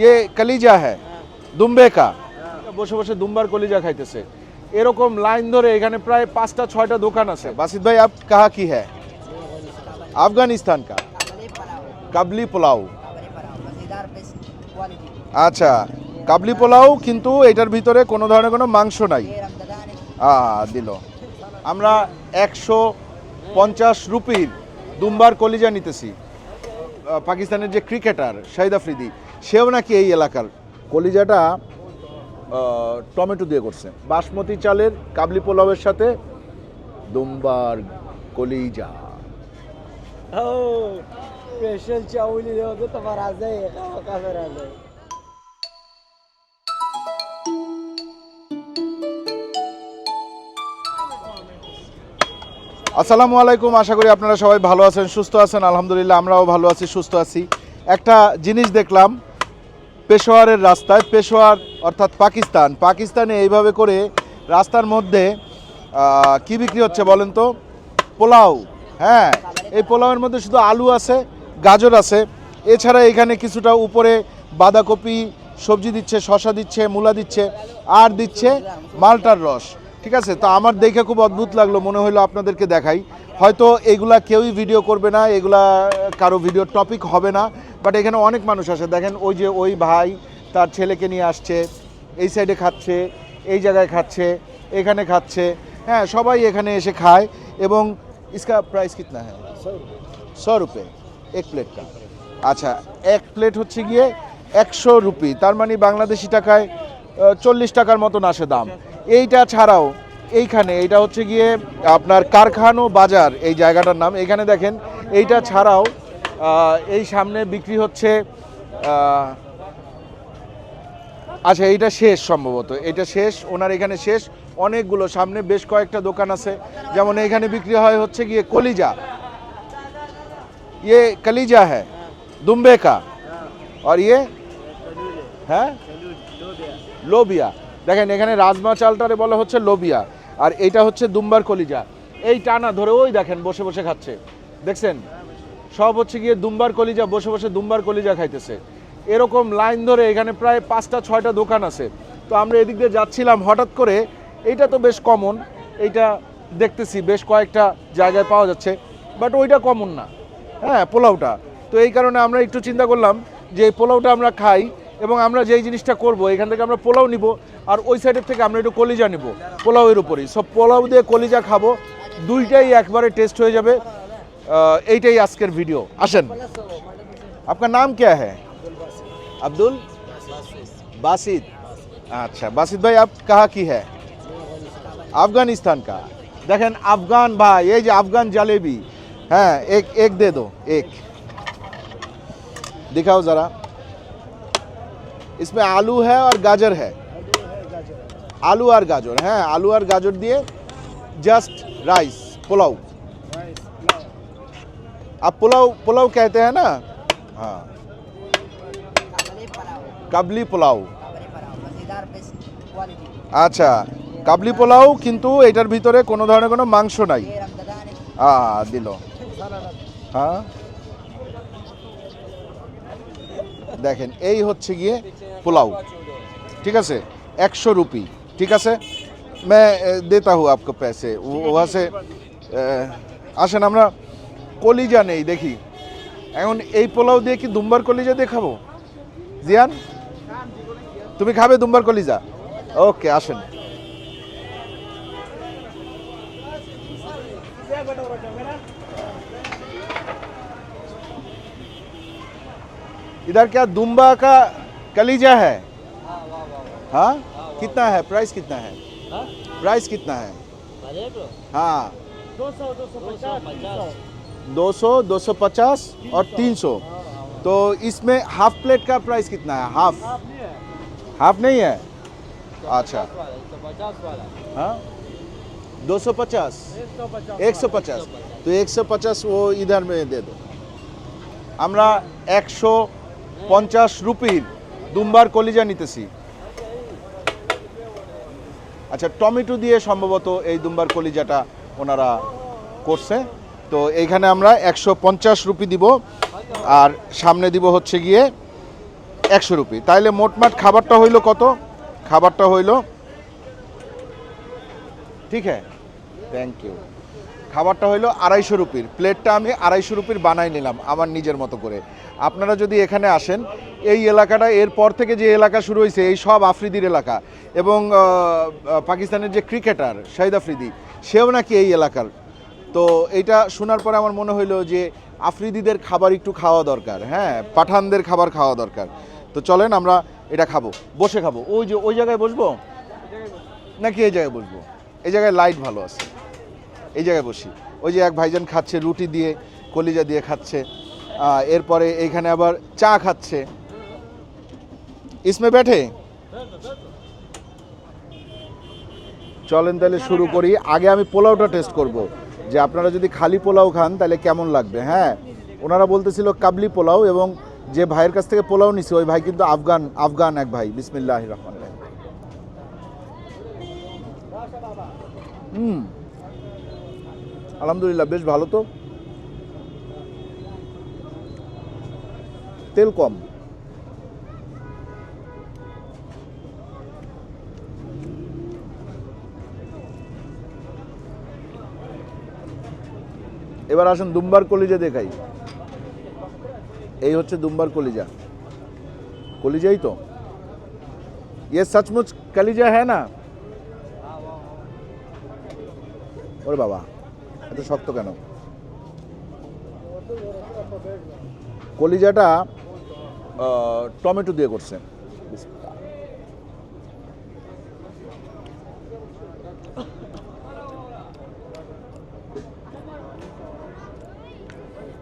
ইয়ে কালিজা হ্যাঁ। দুম্বেকা বসে বসে দুম্বার কলিজা খাইতেছে। এরকম লাইন ধরে এখানে প্রায় পাঁচটা ছয়টা দোকান আছে। বাসিদ ভাই আপ কাহা কি হ্যাঁ আফগানিস্তান কা। কাবলি পোলাও। আচ্ছা কাবলি পোলাও কিন্তু এটার ভিতরে কোনো ধরনের কোনো মাংস নাই। দিল। আমরা একশো পঞ্চাশ রুপির দুম্বার কলিজা নিতেছি। পাকিস্তানের যে ক্রিকেটার শাহিদ আফ্রিদি সেও নাকি এই এলাকার। কলিজাটা টমেটো দিয়ে করছে। বাসমতি চালের কাবলি পোলাওয়ের সাথে দুম্বার কলিজা। আসসালামু আলাইকুম আশা করি আপনারা সবাই ভালো আছেন সুস্থ আছেন। আলহামদুলিল্লাহ আমরাও ভালো আছি সুস্থ আছি। একটা জিনিস দেখলাম পেশোয়ারের রাস্তায়, পেশোয়ার অর্থাৎ পাকিস্তান। পাকিস্তানে এইভাবে করে রাস্তার মধ্যে কি বিক্রি হচ্ছে বলেন তো? পোলাও। হ্যাঁ এই পোলাওয়ের মধ্যে শুধু আলু আছে, গাজর আছে। এছাড়া এখানে কিছুটা উপরে বাঁধাকপি, সবজি দিচ্ছে শশা দিচ্ছে, মূলা দিচ্ছে, আর দিচ্ছে মালটার রস। ঠিক আছে তো আমার দেখে খুব অদ্ভুত লাগলো মনে হলো আপনাদেরকে দেখাই হয়তো এগুলা কেউই ভিডিও করবে না এগুলা কারো ভিডিও টপিক হবে না বাট এখানে অনেক মানুষ আসে দেখেন ওই যে ওই ভাই তার ছেলেকে নিয়ে আসছে এই সাইডে খাচ্ছে এই জায়গায় খাচ্ছে এখানে খাচ্ছে হ্যাঁ সবাই এখানে এসে খায় এবং इसका प्राइस कितना है सौ रुपये এক প্লেট কা আচ্ছা এক প্লেট হচ্ছে গিয়ে একশো রুপি তার মানে বাংলাদেশি টাকায় চল্লিশ টাকার মতন আসে দাম এইটা ছাড়াও এইখানে এটা হচ্ছে গিয়ে আপনার কারখানো বাজার, এই জায়গাটার নাম। এখানে দেখেন, এইটা ছাড়াও এই সামনে বিক্রি হচ্ছে আচ্ছা এইটা শেষ সম্ভবত। এটা শেষ, ওনার এখানে শেষ। অনেকগুলো, সামনে বেশ কয়েকটা দোকান আছে। যেমন এখানে বিক্রি হয় হচ্ছে গিয়ে কলিজা। ইয়ে কলিজা হ্যাঁ দুম্বেকা। আর ইয়ে? হ্যাঁ? লোবিয়া। দেখেন, এখানে রাজমা চালটারে বলা হচ্ছে লোবিয়া, আর এইটা হচ্ছে দুম্বার কলিজা। এই টানা ধরে ওই দেখেন, বসে বসে খাচ্ছে। দেখছেন? সব হচ্ছে গিয়ে দুম্বার কলিজা, বসে বসে দুম্বার কলিজা খাইতেছে। এরকম লাইন ধরে এখানে প্রায় পাঁচটা, ছয়টা দোকান আছে। তো আমরা এদিক দিয়ে যাচ্ছিলাম, হঠাৎ করে এইটা তো বেশ কমন এইটা দেখতেছি, বেশ কয়েকটা জায়গায় পাওয়া যাচ্ছে বাট ওইটা কমন না। হ্যাঁ পোলাওটা। তো এই কারণে আমরা একটু চিন্তা করলাম যে পোলাওটা আমরা খাই এবং আমরা যেই জিনিসটা করব এখান থেকে আমরা পোলাও নিব আর ওই সাইডের থেকে আমরা একটু কলিজা নিব পোলাওয়ের উপরই সব পোলাও দিয়ে কলিজা খাবো দুইটাই একবারে টেস্ট হয়ে যাবে আহ, এইটাই আজকের ভিডিও আসেন আপনার নাম क्या है अब्दुल बासित अच्छा बासित भाई आप कहाँ की है अफगानिस्तान का देखें अफगान भाई ये जो अफगान जलेबी हाँ एक एक दे दो एक दिखाओ ज़रा इसमें आलू है और गाजर है आलू और गाजर हैं आलू और गाजर दिए जस्ट राइस पुलाव आप पुलाव पुलाव कहते हैं ना हाँ काबली पलाव কাবলি পোলাও काबली पलाव मज़ेदार बेस्ट क्वालिटी আচ্ছা কাবলি পোলাও কিন্তু এটার ভিতরে কোনো ধরনের কোনো মাংস নাই ये रमदान আ দিল হ্যাঁ দেখেন এই হচ্ছে গিয়ে পোলাও ঠিক আছে একশো রুপি ঠিক আছে मैं अ, देता हूँ आपको पैसे वो- वहाँ से अ, আসেন আমরা কলিজা নেই দেখি এখন এই পোলাও দিয়ে কি দুম্বার কলিজা দিয়ে খাবো জিয়ান তুমি খাবে দুম্বার কলিজা ওকে আসেন इधर क्या दुम्बा का कलीजा है हाँ कितना है प्राइस कितना है प्राइस कितना है हाँ दो सौ दो सौ पचास और तीन सौ तो इसमें हाफ प्लेट का प्राइस कितना है हाफ हाफ नहीं है अच्छा हाँ दो सौ पचास एक सौ पचास तो एक सौ पचास वो इधर में दे दो আমরা একশো পঞ্চাশ রুপির দুম্বার কলিজা নিতেছি। আচ্ছা টমেটো দিয়ে সম্ভবত এই দুম্বার কলিজাটা ওনারা করছে। তো এইখানে আমরা একশো পঞ্চাশ রুপি দিব আর সামনে দিব হচ্ছে গিয়ে একশো রুপি। তাইলে মোটমাট খাবারটা হইল কত? খাবারটা হইল ঠিক হ্যাঁ থ্যাংক ইউ খাবারটা হইল আড়াইশো রুপির। প্লেটটা আমি আড়াইশো রুপির বানাই নিলাম আমার নিজের মতো করে। আপনারা যদি এখানে আসেন, এই এলাকাটা এরপর থেকে যে এলাকা শুরু হয়েছে, এই সব আফ্রিদির এলাকা। এবং পাকিস্তানের যে ক্রিকেটার শাহিদ আফ্রিদি, সেও নাকি এই এলাকার। তো এটা শোনার পরে আমার মনে হইল যে আফ্রিদিদের খাবার একটু খাওয়া দরকার হ্যাঁ? পাঠানদের খাবার খাওয়া দরকার। তো চলেন আমরা এটা খাব, বসে খাব। ওই যে, ওই জায়গায় বসবো? নাকি এই জায়গায় বসবো? এই জায়গায় লাইট ভালো আছে। এই জায়গায় বসি। ওই যে এক ভাইজান খাচ্ছে, রুটি দিয়ে, কলিজা দিয়ে খাচ্ছে। এরপরে এইখানে আবার চা খাচ্ছে। ইসমে ব্যাঠে? চলেন তাহলে শুরু করি। আগে আমি পোলাওটা টেস্ট করব। যে আপনারা যদি খালি পোলাও খান, তাহলে কেমন লাগবে? হ্যাঁ ওনারা বলতেছিল কাবলি পোলাও এবং যে ভাইয়ের কাছ থেকে পোলাও নিছে, ওই ভাই কিন্তু আফগান আফগান এক ভাই। বিসমিল্লাহ রহমান রহিম। হুম। আলহামদুলিল্লাহ, বেশ ভালো তো। তেল কম এবার আসুন দুম্বার কলিজা দেখাই এই হচ্ছে দুম্বার কলিজা কলিজাই তো ये सचमुच कलिजा है ना ওরে বাবা এত শক্ত কেন কলিজাটা আহ, টমেটো দিয়ে করছে।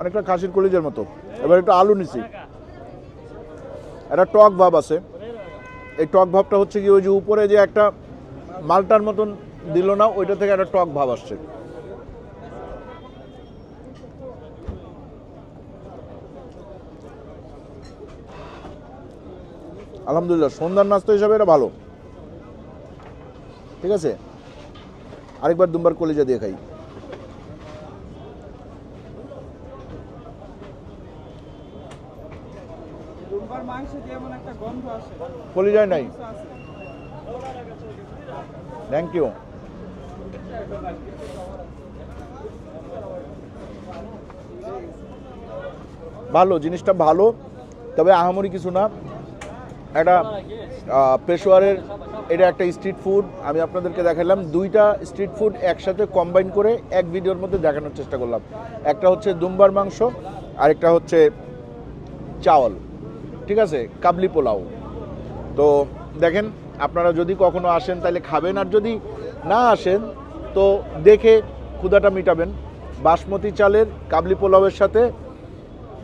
অনেকটা খাসির কলিজের মতো। এবার একটু আলু নিছি। একটা টক ভাব আছে। এই টক ভাবটা হচ্ছে কি, ওই যে উপরে যে একটা মালটার মতন দিল না, ওইটা থেকে একটা টক ভাব আসছে। আলহামদুলিল্লাহ সন্ধ্যার নাস্তা হিসাবে এটা ভালো। ঠিক আছে? আরেকবার দুম্বার কলিজা দিয়ে খাই কলিজায় নাই? থ্যাংক ইউ ভালো জিনিসটা ভালো তবে আহামরি কিছু না। একটা পেশোয়ারের এটা একটা স্ট্রিট ফুড আমি আপনাদেরকে দেখালাম, দুইটা স্ট্রিট ফুড একসাথে কম্বাইন করে এক ভিডিওর মধ্যে দেখানোর চেষ্টা করলাম। একটা হচ্ছে দুম্বার মাংস, আরেকটা হচ্ছে চাওয়াল ঠিক আছে? কাবলি পোলাও। তো দেখেন, আপনারা যদি কখনো আসেন, তাহলে খাবেন। আর যদি না আসেন, তো দেখে ক্ষুদাটা মিটাবেন। বাসমতি চালের কাবলি পোলাওয়ের সাথে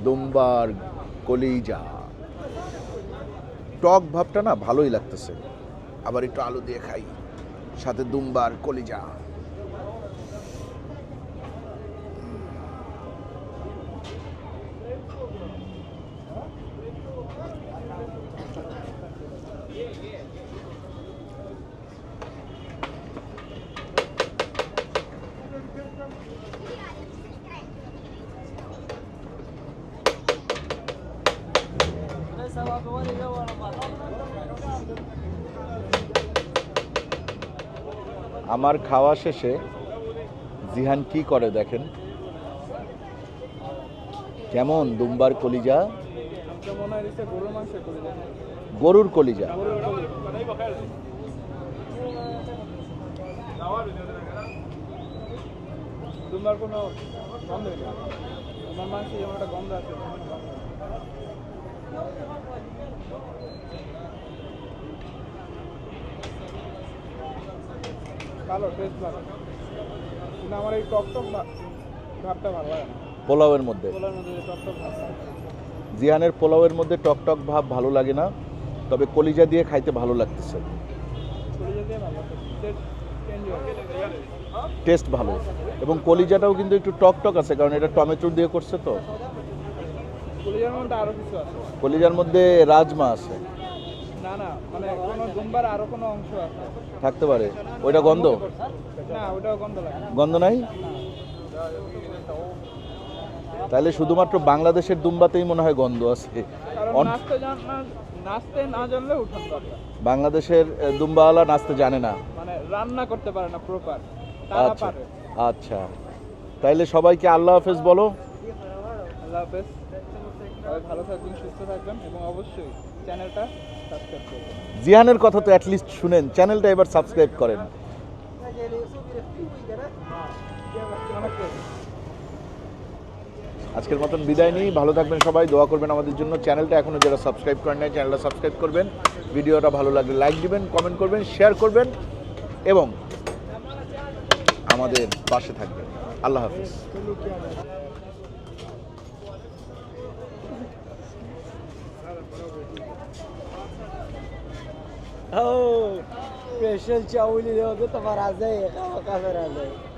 দুম্বার কলিজা। টক ভাবটা না ভালোই লাগতেছে। আবার একটু আলু দিয়ে খাই সাথে দুম্বার কলিজা। আমার খাওয়া শেষে জিহান কি করে দেখেন? কেমন দুম্বার কলিজা? গরুর কলিজা। ভালো টেস্ট ভালো। কিন্তু আমার এই টক টক ভাবটা ভালো লাগে না। পোলাওয়ের মধ্যে। পোলার মধ্যে টক টক ভাব। জিহানের পোলাওয়ের মধ্যে টক টক ভাব ভালো লাগে না তবে কলিজা দিয়ে খাইতে ভালো লাগতেছে। ভালো টেস্ট ভালো। এবং কলিজাটাও কিন্তু একটু টক টক আছে কারণ এটা টমেটো দিয়ে করছে তো। কলিজার মধ্যে রাজমা আছে। না না মানে কোনো দুম্বার আরও কোনো অংশ আছে। থাকতে পারে। ওইটা গন্ধ? না ওটাও গন্ধ লাগে গন্ধ নাই? তাহলে শুধুমাত্র বাংলাদেশের দুম্বাতেই মনে হয় গন্ধ আছে। নাচতে না জানলে উঠোন বাংলাদেশের দুম্বাওয়ালা নাচতে জানে না। মানে রান্না করতে পারে না প্রপার আচ্ছা। পারে। আচ্ছা। তাইলে সবাইকে আল্লাহ হাফেজ বলো। আল্লাহ হাফেজ। জিহানের কথা তো অ্যাটলিস্ট শুনেন, চ্যানেলটা এবার সাবস্ক্রাইব করেন। আজকের মতন বিদায় নিই, ভালো থাকবেন সবাই, দোয়া করবেন আমাদের জন্য। চ্যানেলটা এখনও যারা সাবস্ক্রাইব করেন নাই, চ্যানেলটা সাবস্ক্রাইব করবেন। ভিডিওটা ভালো লাগলে লাইক দিবেন কমেন্ট করবেন শেয়ার করবেন এবং আমাদের পাশে থাকবেন। আল্লাহ হাফিজ। हो स्पेशल चावली होतं तर राजा आहे का राजा आहे